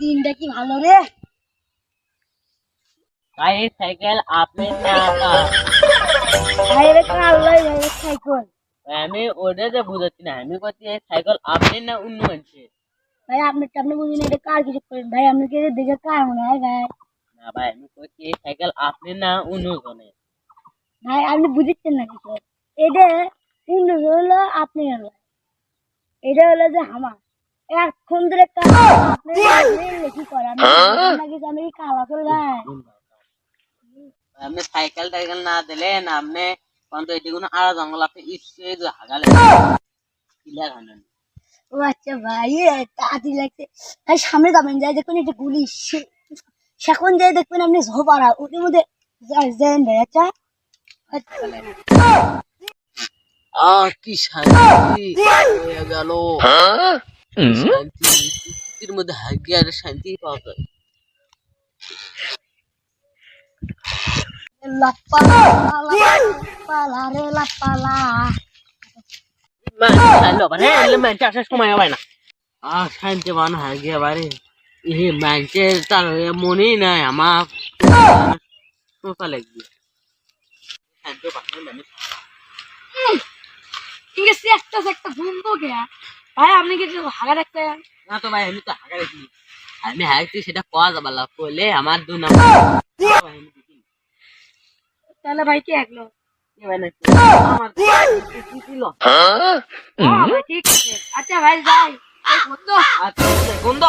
ভালো রে? ভাই সাইকেল আপনার না না। ভাই রে কাল ভাই সাইকেল। আমি ওটা যে বুঝাচ্ছি না। আমি করছি এই সাইকেল আপনি না অন্য মানুষের? ভাই আপনি আপনি বুঝিনি এটা কার কিছু করেন? ভাই আপনি কি দেখে কার মনে হয় ভাই? না ভাই আমি করছি এই সাইকেল আপনি না অন্য জনের? ভাই আপনি বুঝিচ্ছেন না কিছু? এটা অন্য হলো আপনি হলো। এটা হলো যে আমার। এখন ধরে কাজ আপনি আপনি আপনি সাইকেল টাইকেল না দিলেন আপনি কোন তো এটি কোনো আড়া জঙ্গল আপনি ইচ্ছে যে হাগালে। কিলা ও আচ্ছা ভাই তাড়াতাড়ি লাগছে। ভাই সামনে যাবেন যাই দেখুন এটা গুলি সে- সেখন যাই দেখবেন আপনি ঝোপারা ওদের মধ্যে যান ভাই আচ্ছা? আহ কি শান্তি গেল। শান্তি। প্রকৃতির মধ্যে হাগিয়ে আর শান্তি পাওয়া যায়। হ্যালো মানে নাই আমার লাগবে। ঠিক আছে একটা একটা ঘুমবো কে ভাই আপনি কি হাগা রাখতে না তো ভাই আমি তো হাগা রাখি আমি হাগছি সেটা পাওয়া যাবে না করলে আমার দু নম্বর। তাহলে ভাই কি একলো? ঠিক আচ্ছা ভাই যাই। এই আচ্ছা গন্ধ